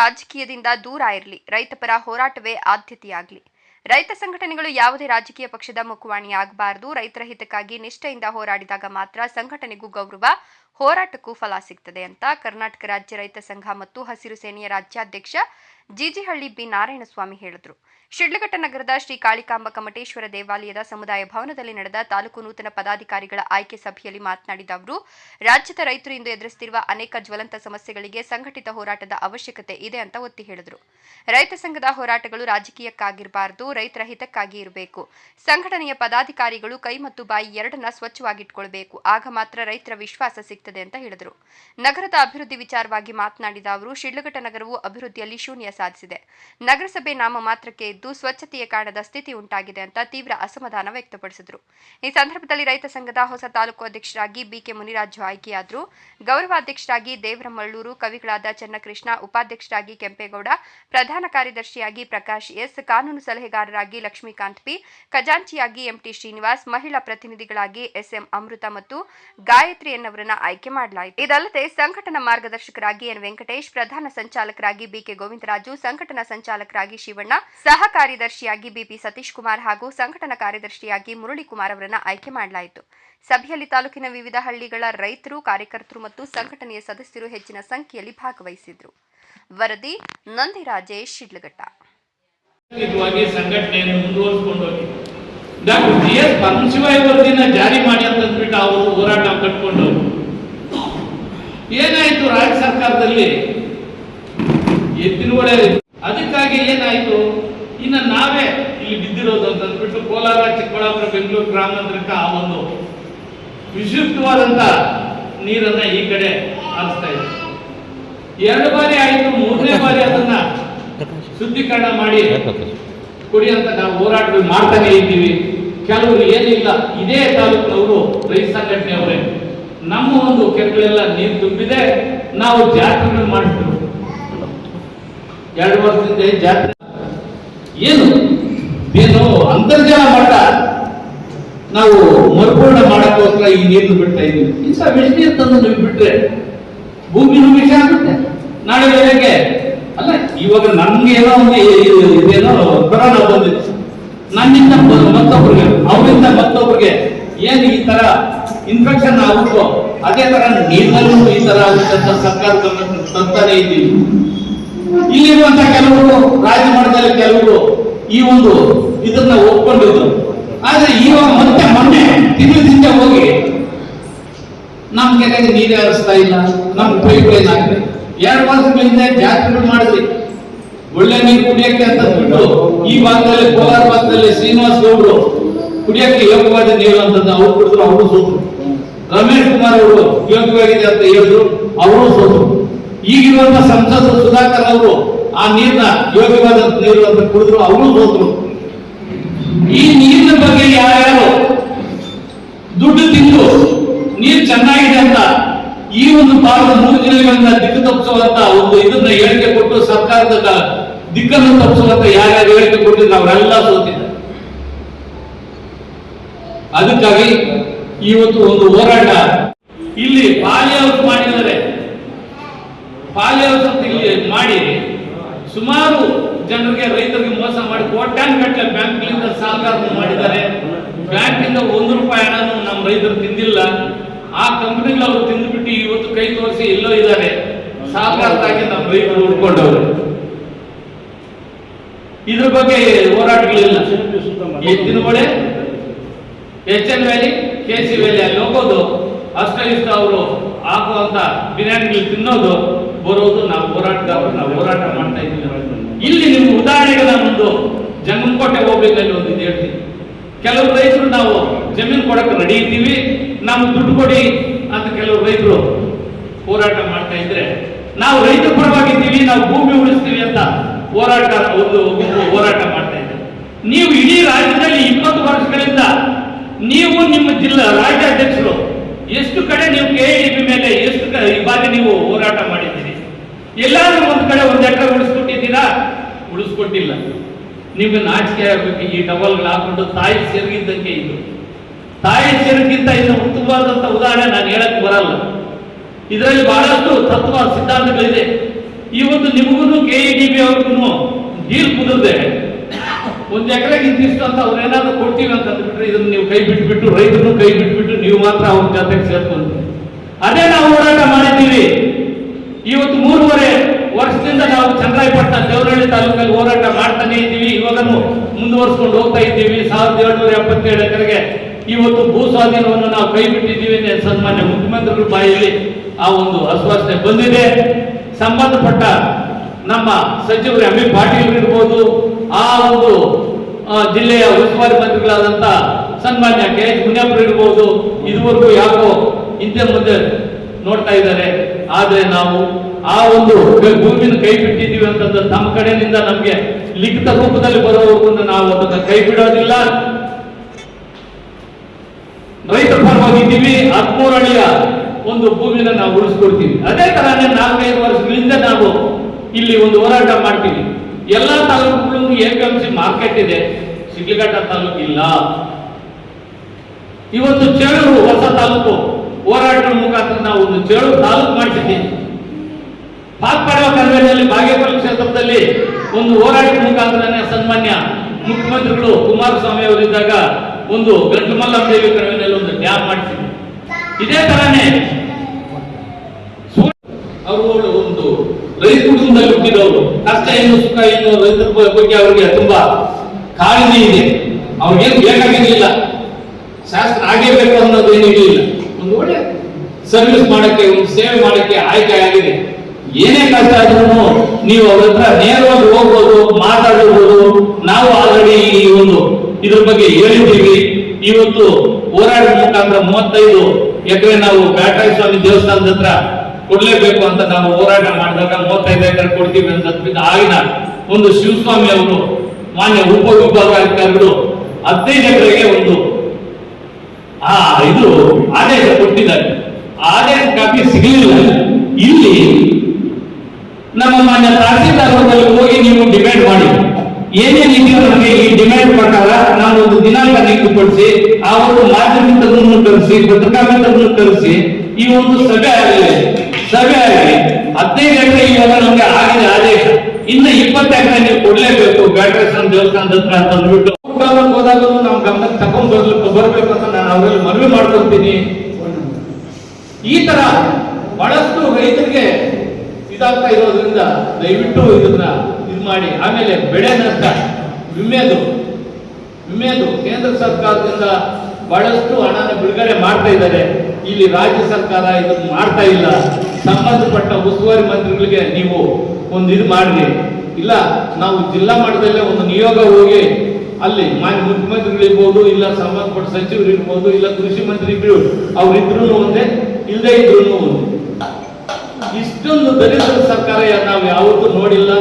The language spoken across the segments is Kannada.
ರಾಜಕೀಯದಿಂದ ದೂರ ಇರಲಿ. ರೈತಪರ ಹೋರಾಟವೇ ಆದ್ಯತೆಯಾಗಲಿ. ರೈತ ಸಂಘಟನೆಗಳು ಯಾವುದೇ ರಾಜಕೀಯ ಪಕ್ಷದ ಮುಖವಾಣಿಯಾಗಬಾರದು ರೈತರ ಹಿತಕ್ಕಾಗಿ ನಿಷ್ಠೆಯಿಂದ ಹೋರಾಡಿದಾಗ ಮಾತ್ರ ಸಂಘಟನೆಗೂ ಗೌರವ, ಹೋರಾಟಕ್ಕೂ ಫಲ ಸಿಗ್ತದೆ ಅಂತ ಕರ್ನಾಟಕ ರಾಜ್ಯ ರೈತ ಸಂಘ ಮತ್ತು ಹಸಿರು ಸೇನೆಯ ರಾಜ್ಯಾಧ್ಯಕ್ಷ ಜಿಜಿಹಳ್ಳಿ ಬಿ. ನಾರಾಯಣಸ್ವಾಮಿ ಹೇಳಿದರು. ಶಿಡ್ಲಘಟ್ಟ ನಗರದ ಶ್ರೀ ಕಾಳಿಕಾಂಬ ಕಮಟೇಶ್ವರ ದೇವಾಲಯದ ಸಮುದಾಯ ಭವನದಲ್ಲಿ ನಡೆದ ತಾಲೂಕು ನೂತನ ಪದಾಧಿಕಾರಿಗಳ ಆಯ್ಕೆ ಸಭೆಯಲ್ಲಿ ಮಾತನಾಡಿದ ಅವರು, ರಾಜ್ಯದ ರೈತರು ಇಂದು ಎದುರಿಸುತ್ತಿರುವ ಅನೇಕ ಜ್ವಲಂತ ಸಮಸ್ಯೆಗಳಿಗೆ ಸಂಘಟಿತ ಹೋರಾಟದ ಅವಶ್ಯಕತೆ ಇದೆ ಅಂತ ಒತ್ತಿ ಹೇಳಿದರು. ರೈತ ಸಂಘದ ಹೋರಾಟಗಳು ರಾಜಕೀಯಕ್ಕಾಗಿರಬಾರದು, ರೈತರ ಹಿತಕ್ಕಾಗಿ ಇರಬೇಕು. ಸಂಘಟನೆಯ ಪದಾಧಿಕಾರಿಗಳು ಕೈ ಮತ್ತು ಬಾಯಿ ಎರಡನ್ನ ಸ್ವಚ್ಛವಾಗಿಟ್ಕೊಳ್ಬೇಕು. ಆಗ ಮಾತ್ರ ರೈತರ ವಿಶ್ವಾಸ ಸಿಗ್ತದೆ ಅಂತ ಹೇಳಿದರು. ನಗರದ ಅಭಿವೃದ್ಧಿ ವಿಚಾರವಾಗಿ ಮಾತನಾಡಿದ ಅವರು, ಶಿಡ್ಲಘಟ್ಟ ನಗರವು ಅಭಿವೃದ್ಧಿಯಲ್ಲಿ ಶೂನ್ಯ ಸಾಧಿಸಿದೆ. ನಗರಸಭೆ ನಾಮ ಮಾತ್ರಕ್ಕೆ ಇದ್ದು ಸ್ವಚ್ಛತೆಯ ಕಾಣದ ಸ್ಥಿತಿ ಉಂಟಾಗಿದೆ ಅಂತ ತೀವ್ರ ಅಸಮಾಧಾನ ವ್ಯಕ್ತಪಡಿಸಿದರು. ಈ ಸಂದರ್ಭದಲ್ಲಿ ರೈತ ಸಂಘದ ಹೊಸ ತಾಲೂಕು ಅಧ್ಯಕ್ಷರಾಗಿ ಬಿಕೆ ಮುನಿರಾಜು ಆಯ್ಕೆಯಾದರು. ಗೌರವಾಧ್ಯಕ್ಷರಾಗಿ ದೇವರಮಳ್ಳೂರು, ಕವಿಗಳಾದ ಚನ್ನಕೃಷ್ಣ, ಉಪಾಧ್ಯಕ್ಷರಾಗಿ ಕೆಂಪೇಗೌಡ, ಪ್ರಧಾನ ಕಾರ್ಯದರ್ಶಿಯಾಗಿ ಪ್ರಕಾಶ್ ಎಸ್, ಕಾನೂನು ಸಲಹೆಗಾರರಾಗಿ ಲಕ್ಷ್ಮೀಕಾಂತ್ ಪಿ, ಖಜಾಂಚಿಯಾಗಿ ಎಂಟಿ ಶ್ರೀನಿವಾಸ್, ಮಹಿಳಾ ಪ್ರತಿನಿಧಿಗಳಾಗಿ ಎಸ್ಎಂ ಅಮೃತ ಮತ್ತು ಗಾಯತ್ರಿ ಎನ್ನವರನ್ನ ಆಯ್ಕೆ ಮಾಡಲಾಯಿತು. ಇದಲ್ಲದೆ ಸಂಘಟನಾ ಮಾರ್ಗದರ್ಶಕರಾಗಿ ಎನ್ ವೆಂಕಟೇಶ್, ಪ್ರಧಾನ ಸಂಚಾಲಕರಾಗಿ ಬಿಕೆ ಗೋವಿಂದರಾಜು ಸಂಘಟನಾ ಸಂಚಾಲಕರಾಗಿ ಶಿವಣ್ಣ, ಸಹ ಕಾರ್ಯದರ್ಶಿಯಾಗಿ ಬಿಪಿ ಸತೀಶ್ ಕುಮಾರ್ ಹಾಗೂ ಸಂಘಟನಾ ಕಾರ್ಯದರ್ಶಿಯಾಗಿ ಮುರಳಿ ಕುಮಾರ್ ಅವರನ್ನು ಆಯ್ಕೆ ಮಾಡಲಾಯಿತು. ಸಭೆಯಲ್ಲಿ ತಾಲೂಕಿನ ವಿವಿಧ ಹಳ್ಳಿಗಳ ರೈತರು, ಕಾರ್ಯಕರ್ತರು ಮತ್ತು ಸಂಘಟನೆಯ ಸದಸ್ಯರು ಹೆಚ್ಚಿನ ಸಂಖ್ಯೆಯಲ್ಲಿ ಭಾಗವಹಿಸಿದ್ರು. ವರದಿ Nandirajesh, Shidlaghatta. Doctor G S ವರದಿನ ಜಾರಿ ಮಾಡಿ ಅಂತ ಅಂದ್ಬಿಟ್ಟು ಅವರು ಹೋರಾಟ ಏನಾಯ್ತು ರಾಜ್ಯ ಸರ್ಕಾರದಲ್ಲಿ? ಒಳ್ಳೆ ಅದಕ್ಕಾಗಿ ಏನಾಯ್ತು? ಇನ್ನ ನಾವೇ ಇಲ್ಲಿ ಬಿದ್ದಿರೋದು ಅಂತ ಅಂದ್ಬಿಟ್ಟು ಕೋಲಾರ, ಚಿಕ್ಕಬಳ್ಳಾಪುರ, ಬೆಂಗಳೂರು ಗ್ರಾಮಾಂತರಕ್ಕೆ ಆ ಒಂದು ವಿಶುದ್ಧವಾದಂತ ನೀರನ್ನ ಈ ಕಡೆ ಹರಿಸ್ತಾ ಇದೆ ಎರಡು ಬಾರಿ ಆಯ್ತು, ಮೂರನೇ ಬಾರಿ ಅದನ್ನ ಶುದ್ಧೀಕರಣ ಮಾಡಿ ಕುಡಿಯಂತ ನಾವು ಹೋರಾಟಗಳು ಮಾಡ್ತಾನೆ ಇದ್ದೀವಿ. ಕೆಲವರು ಏನಿಲ್ಲ, ಇದೇ ತಾಲೂಕಿನವರು, ರೈತ ಸಂಘಟನೆಯವರೇ. ನಮ್ಮ ಒಂದು ಕೆರೆಗಳೆಲ್ಲ ನೀರು ತುಂಬಿದೆ. ನಾವು ಜಾತ್ರೆಗಳು ಮಾಡಿದ್ರು ಎರಡು ವರ್ಷದಿಂದ ಜಾತ್ರೆ? ಏನು? ಏನು ಅಂತರ್ಜಲ ಮಟ್ಟ ನಾವು ಮರುಪೂರ್ಣ ಮಾಡೋಕ್ಕೋಸ್ಕರ ಈ ನೀರನ್ನು ಬಿಡ್ತಾ ಇದ್ದೀವಿ. ಇಂಥ ವಿಷ ನೀರು ತಂದು ನೀವು ಬಿಟ್ರೆ ಭೂಮಿ ವಿಷ ಆಗುತ್ತೆ ನಾಳೆ ಬೆಳಗ್ಗೆ ಅಲ್ಲ, ಇವಾಗ ನಮ್ಗೆ ಏನೋ ಒಂದು ಇದೇನೋ ಕೊರೋನಾ ಬಂದಿತ್ತು ನನ್ನಿಂದ ಮತ್ತೊಬ್ರಿಗೆ, ಅವರಿಂದ ಮತ್ತೊಬ್ರಿಗೆ ಏನು ಈ ತರ ಇನ್ಫೆಕ್ಷನ್ ಆಗುತ್ತೋ ಅದೇ ತರ ನೀರಿನಲ್ಲೂ ಈ ತರ ಆಗುತ್ತೆ ಅಂತ ಸರ್ಕಾರ ತಂತಾನೆ ಇದ್ದೀವಿ. ಇಲ್ಲಿರುವಂತ ಕೆಲವರು ರಾಜಮಾರ್ಗದಲ್ಲಿ ಕೆಲವರು ಈ ಒಂದು ಇದನ್ನ ಒಪ್ಕೊಂಡಿದ್ರು. ಆದ್ರೆ ಇವಾಗ ಮತ್ತೆ ಮೊನ್ನೆ ತಿಂಗಳಿಂದ ಹೋಗಿ ನಮ್ ಕೆರೆಗೆ ನೀರೇ ಹರಿಸ್ತಾ ಇಲ್ಲ ನಮ್ ಪೈಪ್ ಲೈನ್ ಹಾಕ್ರಿ ಎರಡು ವರ್ಷಗಳಿಂದ ಜಾತ್ರೆಗಳು ಮಾಡಿದ್ರಿ ಒಳ್ಳೆ ನೀರು ಕುಡಿಯಕ್ಕೆ ಅಂತ ಬಿಟ್ಟು ಈ ಭಾಗದಲ್ಲಿ, ಕೋಲಾರ ಭಾಗದಲ್ಲಿ ಶ್ರೀನಿವಾಸ್ ಗೌಡರು ಕುಡಿಯಕ್ಕೆ ಯೋಗ್ಯವಾದ ನೀರು ಅಂತಂದು ಅವ್ರು ಕುಡಿದ್ರು, ಅವರು ಸೋತರು. ರಮೇಶ್ ಕುಮಾರ್ ಅವರು ಯೋಗ್ಯವಾಗಿದೆ ಅಂತ ಹೇಳಿದ್ರು, ಅವರು ಸೋತರು. ಈಗಿರುವಂತ ಸಂಸದ ಸುಧಾಕರ್ ಅವರು ಆ ನೀರ್ನ ಯೋಗ್ಯವಾದ ನೀರು ಅಂತ ಕುಡಿದ್ರು, ಅವರು ಹೋದ್ರು ಈ ನೀರಿನ ಬಗ್ಗೆ ಯಾರ್ಯಾರು ದುಡ್ಡು ತಿಂದು ನೀರು ಚೆನ್ನಾಗಿದೆ ಅಂತ ಈ ಒಂದು ಭಾಗದ ಮೂರು ಜಿಲ್ಲೆಗಳಿಂದ ದಿಕ್ಕು ತಪ್ಪಿಸುವಂತ ಒಂದು ಇದನ್ನ ಹೇಳಿಕೆ ಕೊಟ್ಟು ಸರ್ಕಾರದ ದಿಕ್ಕನ್ನು ತಪ್ಪಿಸುವಂತ ಯಾರ್ಯಾರು ಹೇಳಿಕೆ ಕೊಟ್ಟಿದ್ರು, ಅವರೆಲ್ಲ ಸೋತಿದ್ದಾರೆ. ಅದಕ್ಕಾಗಿ ಇವತ್ತು ಒಂದು ಹೋರಾಟ. ಇಲ್ಲಿ ಮಾಡಿದರೆ ಪಾಲಿ ಮಾಡಿ ಸುಮಾರು ಜನರಿಗೆ ರೈತರಿಗೆ ಮೋಸ ಮಾಡಿ ಕೋಟ್ಯಾನ್ ಗಟ್ಟಲೆ ಬ್ಯಾಂಕ್ಗಳಿಂದ ಸಹಕಾರ ಮಾಡಿದ್ದಾರೆ. ಬ್ಯಾಂಕಿಂದ ಒಂದು ರೂಪಾಯಿ ಹಣನು ನಮ್ಮ ರೈತರು ತಿಂದಿಲ್ಲ. ಆ ಕಂಪನಿಗಳು ಅವರು ತಿಂದುಬಿಟ್ಟು ಇವತ್ತು ಕೈ ತೋರಿಸಿ ಎಲ್ಲೋ ಇದ್ದಾರೆ. ಸಾಲಗಾರರಾಗಿ ನಮ್ಮ ರೈತರು ಉಳ್ಕೊಂಡವರು. ಇದ್ರ ಬಗ್ಗೆ ಹೋರಾಟಗಳಿಲ್ಲ. Yettinahole, H N valley, K C valley ಅಲ್ಲಿ ಹೋಗೋದು. ಅಷ್ಟ ಇಷ್ಟ ಅವರು ಹಾಕುವಂತ ಬಿರಿಯಾನಿಗಳು ತಿನ್ನೋದು. ಬರೋದು ನಾವು ಹೋರಾಟಗಾರರು ನಾವು ಹೋರಾಟ ಮಾಡ್ತಾ ಇದ್ದೀವಿ ಇಲ್ಲಿ ನಿಮ್ಗೆ ಉದಾಹರಣೆಗೆ ನಾನೊಂದು ಜಂಗಮಕೋಟೆ ಹೋಗ್ಬೇಕಲ್ಲಿ ಒಂದು ಇದು ಕೆಲವು ರೈತರು ನಾವು ಜಮೀನು ಕೊಡಕ್ಕೆ ರೆಡಿ ಇದ್ದೀವಿ, ನಾವು ದುಡ್ಡು ಕೊಡಿ ಅಂತ ಕೆಲವು ರೈತರು ಹೋರಾಟ ಮಾಡ್ತಾ ಇದ್ರೆ, ನಾವು ರೈತ ಪರವಾಗಿದ್ದೀವಿ, ನಾವು ಭೂಮಿ ಉಳಿಸ್ತೀವಿ ಅಂತ ಹೋರಾಟ, ಒಂದು ಹೋರಾಟ ಮಾಡ್ತಾ ಇದ್ದೀವಿ ನೀವು ಇಡೀ ರಾಜ್ಯದಲ್ಲಿ ಇಪ್ಪತ್ತು ವರ್ಷಗಳಿಂದ ನೀವು ನಿಮ್ಮ ಜಿಲ್ಲಾ ರಾಜ್ಯಾಧ್ಯಕ್ಷರು, ಎಷ್ಟು ಕಡೆ ನೀವು ಕೆ ಮೇಲೆ, ಎಷ್ಟು ಈ ಬಾರಿ ನೀವು ಹೋರಾಟ ಮಾಡಿದ್ದೀರಿ ಎಲ್ಲಾದ್ರೂ ಒಂದು ಕಡೆ ಒಂದು ಎಕರೆ ಉಳಿಸ್ಕೊಟ್ಟಿದ್ದೀರಾ? ಉಳಿಸ್ಕೊಟ್ಟಿಲ್ಲ. ನಿಮ್ಗೆ ನಾಚಿಕೆ ಆಗಬೇಕು. ಈ ಟವಲ್ಗಳು ಹಾಕೊಂಡು ತಾಯಿ ಸೆರಗಿದ್ದಕ್ಕೆ ಇದು. ತಾಯಿ ಸೆರಗಿಂತ ಇನ್ನು ಉತ್ತಮವಾದಂತ ಉದಾಹರಣೆ ನಾನು ಹೇಳಕ್ ಬರಲ್ಲ. ಇದರಲ್ಲಿ ಬಹಳಷ್ಟು ತತ್ವ ಸಿದ್ಧಾಂತಗಳಿದೆ. ಇವತ್ತು ನಿಮಗೂ ಕೆ ಇ ಡಿ ಬಿ ಅವ್ರಿಗೂ ಡೀಲ್ ಕುದುರ್ದೆ. ಒಂದು ಎಕರೆಗೆ ಇಂತಿಷ್ಟು ಅಂತ ಅವ್ರು ಏನಾದ್ರು ಕೊಡ್ತೀವಿ ಅಂತ ಅಂದ್ಬಿಟ್ರೆ ಇದನ್ನ ನೀವು ಕೈ ಬಿಟ್ಬಿಟ್ಟು ರೈತರು ಕೈ ಬಿಟ್ಬಿಟ್ಟು ನೀವು ಮಾತ್ರ ಅವ್ರ ಜೊತೆಗೆ ಸೇರ್ಕೊಂಡು ಅದೇ ನಾವು ಹೋರಾಟ ಮಾಡಿದ್ದೀವಿ. ಇವತ್ತು ಮೂರುವರೆ ವರ್ಷದಿಂದ ನಾವು ಚಂದ್ರಾಯಪಟ್ಟಣ ದೇವರಹಳ್ಳಿ ತಾಲೂಕಲ್ಲಿ ಹೋರಾಟ ಮಾಡ್ತಾನೆ ಇದ್ದೀವಿ. ಇವಾಗನು ಮುಂದುವರ್ಸ್ಕೊಂಡು ಹೋಗ್ತಾ ಇದ್ದೀವಿ. ಸಾವಿರದ ಏಳ್ನೂರ ಎಪ್ಪತ್ತೇಳು ಎಕರೆಗೆ ಇವತ್ತು ಭೂ ಸ್ವಾಧೀನವನ್ನು ನಾವು ಕೈ ಬಿಟ್ಟಿದ್ದೀವಿ ಅಂತ ಸನ್ಮಾನ್ಯ ಮುಖ್ಯಮಂತ್ರಿಗಳ ಬಾಯಲ್ಲಿ ಆ ಒಂದು ಆಶ್ವಾಸನೆ ಬಂದಿದೆ. ಸಂಬಂಧಪಟ್ಟ ನಮ್ಮ ಸಚಿವರು ಎಂ ಬಿ ಪಾಟೀಲ್ ಇರ್ಬೋದು, ಆ ಒಂದು ಜಿಲ್ಲೆಯ ಉಸ್ತುವಾರಿ ಮಂತ್ರಿಗಳಾದಂತ ಸನ್ಮಾನ್ಯ ಕೆ ಎಚ್ ಮುನಿಯಪ್ಪ ಇರ್ಬೋದು, ಇದುವರೆಗೂ ಯಾಕೋ ಹಿಂದೆ ಮುಂದೆ ನೋಡ್ತಾ ಇದ್ದಾರೆ. ಆದ್ರೆ ನಾವು ಆ ಒಂದು ಭೂಮಿನ ಕೈ ಬಿಟ್ಟಿದ್ದೀವಿ ಅಂತಂದ್ರೆ ನಮ್ಮ ಕಡೆಯಿಂದ ನಮ್ಗೆ ಲಿಖಿತ ರೂಪದಲ್ಲಿ ಅಂತ ನಾವು ಅದನ್ನ ಕೈ ಬಿಡೋದಿಲ್ಲ. ರೈತ ಪರವಾಗಿದ್ದೀವಿ ಹದಿಮೂರು ಒಂದು ಭೂಮಿನ ನಾವು ಉಳಿಸ್ಕೊಡ್ತೀವಿ. ಅದೇ ತರನೇ ನಾಲ್ಕೈದು ವರ್ಷಗಳಿಂದ ನಾವು ಇಲ್ಲಿ ಒಂದು ಹೋರಾಟ ಮಾಡ್ತೀವಿ. ಎಲ್ಲಾ ತಾಲೂಕುಗಳು A P M C market ಇದೆ, ಸಿಗ್ಲಿಘಟ್ಟ ತಾಲೂಕು ಇಲ್ಲ ಇವತ್ತು ಚೇಳೂರು ಹೊಸ ತಾಲೂಕು ಹೋರಾಟದ ಮುಖಾಂತರ ನಾವು ಒಂದು ಚೇಳು ತಾಲೂಕು ಮಾಡಿಸಿದ್ದೀವಿ ಪಾಕ್ಪಡುವ ಕನ್ವೆನ್ನಲ್ಲಿ ಬಾಗೇಪಲ್ಲಿ ಕ್ಷೇತ್ರದಲ್ಲಿ ಒಂದು ಹೋರಾಟದ ಮುಖಾಂತರನೇ ಸನ್ಮಾನ್ಯ ಮುಖ್ಯಮಂತ್ರಿಗಳು ಕುಮಾರಸ್ವಾಮಿ ಅವರಿದ್ದಾಗ ಒಂದು ದೇವಿ ಕಣಿವೆನಲ್ಲಿ ಒಂದು ಡ್ಯಾಮ್ ಮಾಡಿಸಿದ್ರು ಇದೇ ತರನೇ ಅವರು ಒಂದು ರೈತ ಕುಟುಂಬದಲ್ಲಿ ಹುಟ್ಟಿದವರು. ಕಷ್ಟ ಏನು, ಸುಖ ಏನು, ರೈತರ ಬಗ್ಗೆ ಅವರಿಗೆ ತುಂಬಾ ಕಾಳಜಿ ಇದೆ. ಅವ್ರಿಗೇನು ಬೇಕಾಗಿರ್ಲಿಲ್ಲ. ಶಾಸ್ತ್ರ ಆಗೇಬೇಕು ಅನ್ನೋದು ಏನು ಇರಲಿಲ್ಲ. ಒಂದು ಒಳ್ಳೆ ಸರ್ವಿಸ್ ಮಾಡಕ್ಕೆ ಒಂದು ಸೇವೆ ಮಾಡಕ್ಕೆ ಆಯ್ಕೆ ಆಗಿದೆ. ಏನೇ ಕಷ್ಟ ಆದ್ರೂ ನೀವು ಅವ್ರ ಹತ್ರ ನೇರವಾಗಿ ಹೋಗ್ಬೋದು ಮಾತಾಡಬಹುದು ನಾವು ಆಲ್ರೆಡಿ ಈ ಒಂದು ಇದ್ರ ಬಗ್ಗೆ ಹೇಳಿದ್ದೀವಿ. ಇವತ್ತು ಹೋರಾಟದ ಮುಖಾಂತರ ಮೂವತ್ತೈದು ಎಕರೆ ನಾವು ಬ್ಯಾಟರಾಯ ಸ್ವಾಮಿ ದೇವಸ್ಥಾನದ ಹತ್ರ ಕೊಡ್ಲೇಬೇಕು ಅಂತ ನಾವು ಹೋರಾಟ ಮಾಡಿದಾಗ ಮೂವತ್ತೈದು ಎಕರೆ ಕೊಡ್ತೀವಿ ಅಂತ ಆಗಿನ ಒಂದು ಶಿವಸ್ವಾಮಿ ಅವರು ಮಾನ್ಯ ಉಪ ವಿಭಾಗಾಧಿಕಾರಿಗಳು ಹದಿನೈದು ಎಕರೆಗೆ ಒಂದು ಆ, ಇದು ಆದೇಶ ಕೊಟ್ಟಿದ್ದಾರೆ. ಆದೇಶ ಕಾಪಿ ಸಿಗಲಿಲ್ಲ. ಇಲ್ಲಿ ನಮ್ಮ ಮಾನ್ಯ ತಹಸೀಲ್ದಾರ್ ಹೋಗಿ ನೀವು ಡಿಮ್ಯಾಂಡ್ ಮಾಡಿ. ಏನೇನು ಇದೆಯೋ ನಮಗೆ ಈ ಡಿಮ್ಯಾಂಡ್ ಪ್ರಕಾರ ನಾನು ಒಂದು ದಿನಾಂಕ ನಿಗದಿಪಡಿಸಿ ಆ ಒಂದು ಮಾಧ್ಯಮ ಮಿತ್ರರನ್ನು ಕರೆಸಿ ಪತ್ರಿಕಾ ಮಿತ್ರರನ್ನು ಕರೆಸಿ, ಈ ಒಂದು ಸಭೆ ಆಗಲಿ ಸಭೆ ಆಗಲಿ ಹದಿನೈದು ಗಂಟೆ ಇವಾಗ ನಮಗೆ ಆಗಿದೆ ಆದೇಶ. ಇನ್ನು ಇಪ್ಪತ್ತು ಗಂಟೆ ನೀವು ಕೊಡ್ಲೇಬೇಕು. ಬ್ಯಾಟ್ರೇಶ್ವರ ದೇವಸ್ಥಾನದ ಹತ್ರ ಅಂತ ಅಂದ್ಬಿಟ್ಟು. ಬರ್ಬೇಕು ಅಂತ ನಾನು ಅವರಲ್ಲಿ ಮನವಿ ಮಾಡ್ಕೊಳ್ತೀನಿ. ಈ ತರ ಬಹಳಷ್ಟು ರೈತರಿಗೆ ಇದಾಗ್ತಾ ಇರೋದ್ರಿಂದ ದಯವಿಟ್ಟು ಇದನ್ನ ಇದು ಮಾಡಿ. ಆಮೇಲೆ ಬೆಳೆ ನಷ್ಟ, ವಿಮೆದು ವಿಮೆದು ಕೇಂದ್ರ ಸರ್ಕಾರದಿಂದ ಬಹಳಷ್ಟು ಹಣನ ಬಿಡುಗಡೆ ಮಾಡ್ತಾ ಇದ್ದಾರೆ. ಇಲ್ಲಿ ರಾಜ್ಯ ಸರ್ಕಾರ ಇದನ್ನು ಮಾಡ್ತಾ ಇಲ್ಲ. ಸಂಬಂಧಪಟ್ಟ ಉಸ್ತುವಾರಿ ಮಂತ್ರಿಗಳಿಗೆ ನೀವು ಒಂದು ಇದು ಮಾಡ್ರಿ. ಇಲ್ಲ, ನಾವು ಜಿಲ್ಲಾ ಮಟ್ಟದಲ್ಲೇ ಒಂದು ನಿಯೋಗ ಹೋಗಿ ಅಲ್ಲಿ ಮಾನ್ಯ ಮುಖ್ಯಮಂತ್ರಿಗಳಿರ್ಬೋದು ಇಲ್ಲ ಸಂಬಂಧಪಟ್ಟ ಸಚಿವರು ಇರ್ಬೋದು, ಇಲ್ಲ ಕೃಷಿ ಮಂತ್ರಿಗಳು ಅವ್ರಿದ್ರು ಒಂದೇ ಇಲ್ಲದೆ ಇದ್ರು ಒಂದೇ. ಇಷ್ಟೊಂದು ದಲಿತರ ಸರ್ಕಾರ ನಾವು ಯಾವತ್ತೂ ನೋಡಿಲ್ಲ.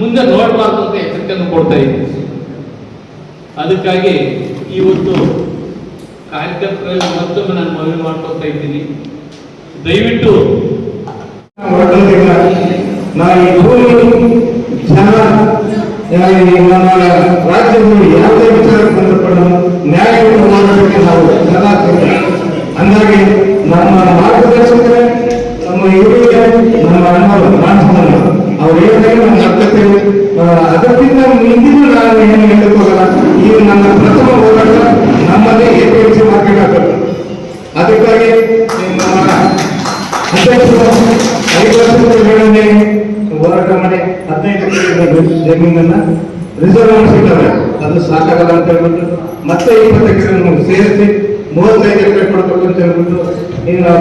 ಮುಂದೆ ನೋಡಬಾರ್ದು ಅಂತ ಎಚ್ಚರಿಕೆಯನ್ನು ಕೊಡ್ತಾ ಇದ್ದೀವಿ ಅದಕ್ಕಾಗಿ ಇವತ್ತು ಕಾರ್ಯಕರ್ತರಲ್ಲಿ ಮತ್ತೊಮ್ಮೆ ನಾನು ಮನವಿ ಮಾಡ್ಕೊಳ್ತಾ ಇದ್ದೀನಿ. ದಯವಿಟ್ಟು ಹೊರಟೋದಿಲ್ಲ ನಮ್ಮ ರಾಜ್ಯದಲ್ಲಿ ಯಾವುದೇ ವಿಚಾರಕ್ಕೆ ಸಂಬಂಧಪಟ್ಟ ನ್ಯಾಯವನ್ನು ಮಾಡೋದಕ್ಕೆ ನಾವು ಸೇರಿ. ಹಂಗಾಗಿ ನಮ್ಮ ಮಾರ್ಗದರ್ಶಕರೇ, ನಮ್ಮ ಹಿರಿಯರೇ, ನಮ್ಮ ಅಣ್ಣವರು ರಾಜಮನ್ನ ಅವ್ರು ಹೇಳಿದಾಗ ನಮ್ಮ ಅರ್ಥತೆ ಅದಕ್ಕಿಂತ ಮುಂದಿನ ನಾನು ಏನು ಹೇಳಕ್ಕೋಗಲ್ಲ ಈಗ ನನ್ನ ಪ್ರಥಮ ಹೋರಾಟ ನಮ್ಮದೇ ಎ ಪಿ ಮಾರ್ಕೆಟ್ ಅದಕ್ಕಾಗಿ ನಮ್ಮ ಅಧ್ಯಕ್ಷರು ಐದು ಹದಿನೈದು ಎಕರೆ ಜಮೀನನ್ನ ರಿಸರ್ವ್ ಮಾಡಿಸಿದ್ದಾರೆ ಅದು ಸಾಕಾಗಲ್ಲ ಅಂತ ಹೇಳ್ಬಿಟ್ಟು ಮತ್ತೆ ಇಪ್ಪತ್ತು ಎಕರೆ ಸೇರಿಸಿ ಮೂವತ್ತೈದು ಎಕರೆ ಕೊಡಬೇಕು ಅಂತ ಹೇಳ್ಬಿಟ್ಟು ಈಗ ನಾವು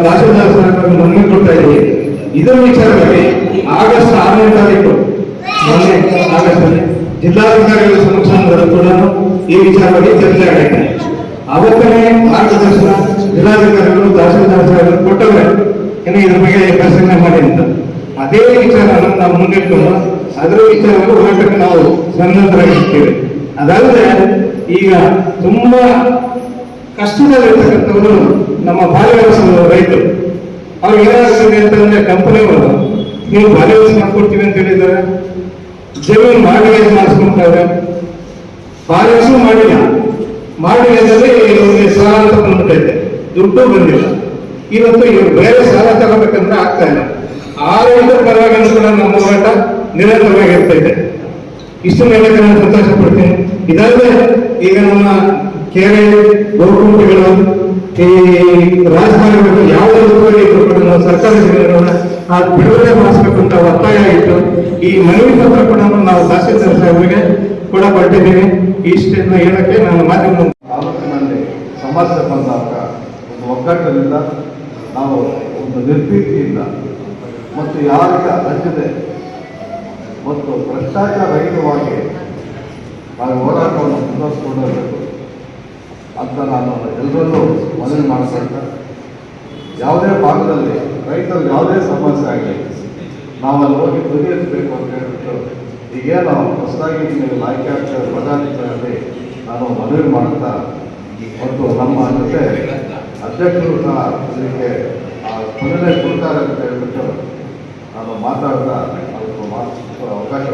ಸಾಹೇಬರಿಗೆ ಮನವಿ ಕೊಡ್ತಾ ಇದ್ದೀವಿ ಇದರ ವಿಚಾರವಾಗಿ ಆಗಸ್ಟ್ ಆರನೇ ತಾರೀಕು, ಮೊನ್ನೆ ಆಗಸ್ಟಲ್ಲಿ ಜಿಲ್ಲಾಧಿಕಾರಿಗಳ ಸಮಕ್ಷಮದಲ್ಲಿ ಕೂಡ ಈ ವಿಚಾರವಾಗಿ ಚರ್ಚೆ ಆಗೈತೆ. ಅವತ್ತನೇ ಮಾರ್ಗದರ್ಶನ ಜಿಲ್ಲಾಧಿಕಾರಿಗಳು ತಹಸೀಲ್ದಾರ್ ಸಾಹೇಬರು ಇನ್ನು ಇದ್ರ ಬಗ್ಗೆ ಪರಿಶೀಲನೆ ಮಾಡಿ ಅಂತ. ಅದೇ ವಿಚಾರವನ್ನು ನಾವು ಮುಂದಿಟ್ಕೊಂಡು ಅದರ ವಿಚಾರವನ್ನು ಹೋರಾಟಕ್ಕೆ ನಾವು ಸನ್ನದ್ಧರಾಗಿರ್ತೇವೆ ಅದಲ್ಲದೆ ಈಗ ತುಂಬಾ ಕಷ್ಟದಲ್ಲಿರ್ತಕ್ಕಂಥವರು ನಮ್ಮ ಬಾಲ್ಯವಾಸದ ರೈತರು. ಅವ್ರಿಗೆ ಏನಾಗ್ತದೆ ಅಂತಂದ್ರೆ ಕಂಪನಿಗಳು ನೀವು ಬಾಲ್ಯವಾಸ ಮಾಡ್ಕೊಡ್ತೀವಿ ಅಂತ ಹೇಳಿದ್ದಾರೆ ಜಮೀನು ಮಾಡಿಗೆ ಮಾಡಿಸ್ಕೊಂತಾರೆ ಬಾಲ್ಯವಾಸ ಮಾಡಿಲ್ಲ. ಮಾಡಿದಲ್ಲಿ ಇವರಿಗೆ ಸಾಲ ಅಂತ ದುಡ್ಡು ಬಂದಿಲ್ಲ. ಇವತ್ತು ಇವರು ಬೇರೆ ಸಾಲ ತಗೋಬೇಕಂದ್ರೆ ಆಗ್ತಾ ಇಲ್ಲ. ಆ ರೈತರ ಪರವಾಗಿ ಕೂಡ ನಿರಂತರವಾಗಿರ್ತಾ ಇದೆ ಇಷ್ಟು ಹೇಳಕ್ಕೆ ನಾನು ಸಂತೋಷ ಪಡ್ತೀನಿ ಇದಲ್ಲದೆ ಈಗ ನಮ್ಮ ಕೆರೆ ಗೋಕುಂಟೆಗಳು ಈ ರಾಜಕಾರಣಿಗಳು ಯಾವುದೇ ಉಪಯೋಗ ಇದ್ರು ಕೂಡ ನಾವು ಸರ್ಕಾರದ ಜನರನ್ನ ಆ ಬಿಡುಗಡೆ ಮಾಡಿಸ್ಬೇಕು ಅಂತ ಒತ್ತಾಯ ಇತ್ತು ಈ ಮನವಿ ಪತ್ರ ಕೂಡ ನಾವು ತಹಸೀಲ್ದಾರ್ ಸಾಹೇಬರಿಗೆ ಕೂಡ ಕೊಟ್ಟಿದ್ದೀವಿ ಇಷ್ಟನ್ನ ಹೇಳಕ್ಕೆ ನಾನು ಮಾಧ್ಯಮ ತಾಲೂಕಿನಲ್ಲಿ ಸಮಸ್ಯೆ ಬಂದಾಗ ಒಂದು ಒಗ್ಗಟ್ಟಿನಿಂದ ನಾವು ಒಂದು ನಿರ್ಭೀತಿಯಿಂದ ಮತ್ತು ಯಾರಿಗೆ ಅಂಜದೆ ಮತ್ತು ಭ್ರಷ್ಟಾಚಾರ ರಹಿತವಾಗಿ ನಾವು ಹೋರಾಟವನ್ನು ಮುಂದುವರಿಸಿಕೊಂಡಿರಬೇಕು ಅಂತ ನಾನು ಎಲ್ಲರಲ್ಲೂ ಮನವಿ ಮಾಡಿಸ್ತಾ ಯಾವುದೇ ಭಾಗದಲ್ಲಿ ರೈತರು ಯಾವುದೇ ಸಮಸ್ಯೆ ಆಗಲಿ ಅಲ್ಲಿ ಹೋಗಿ ಬಗೆಹರಿಸಬೇಕು ಅಂತ ಹೇಳ್ಬಿಟ್ಟು ಈಗೇನು ಹೊಸದಾಗಿ ನೀವು ಆಯ್ಕೆ ಆಗ್ತಾ ಪ್ರಧಾನಿಗಳಲ್ಲಿ ನಾನು ಮನವಿ ಮಾಡ್ತಾ ಮತ್ತು ನಮ್ಮ ಜೊತೆ ಅಧ್ಯಕ್ಷರು ಸಹ ಇದಕ್ಕೆ ಆ ಸ್ಪಂದನೆ ಕೊಡ್ತಾರೆ ಅಂತ ಹೇಳ್ಬಿಟ್ಟು ನಾನು ಮಾತಾಡ್ತಾ 我要干什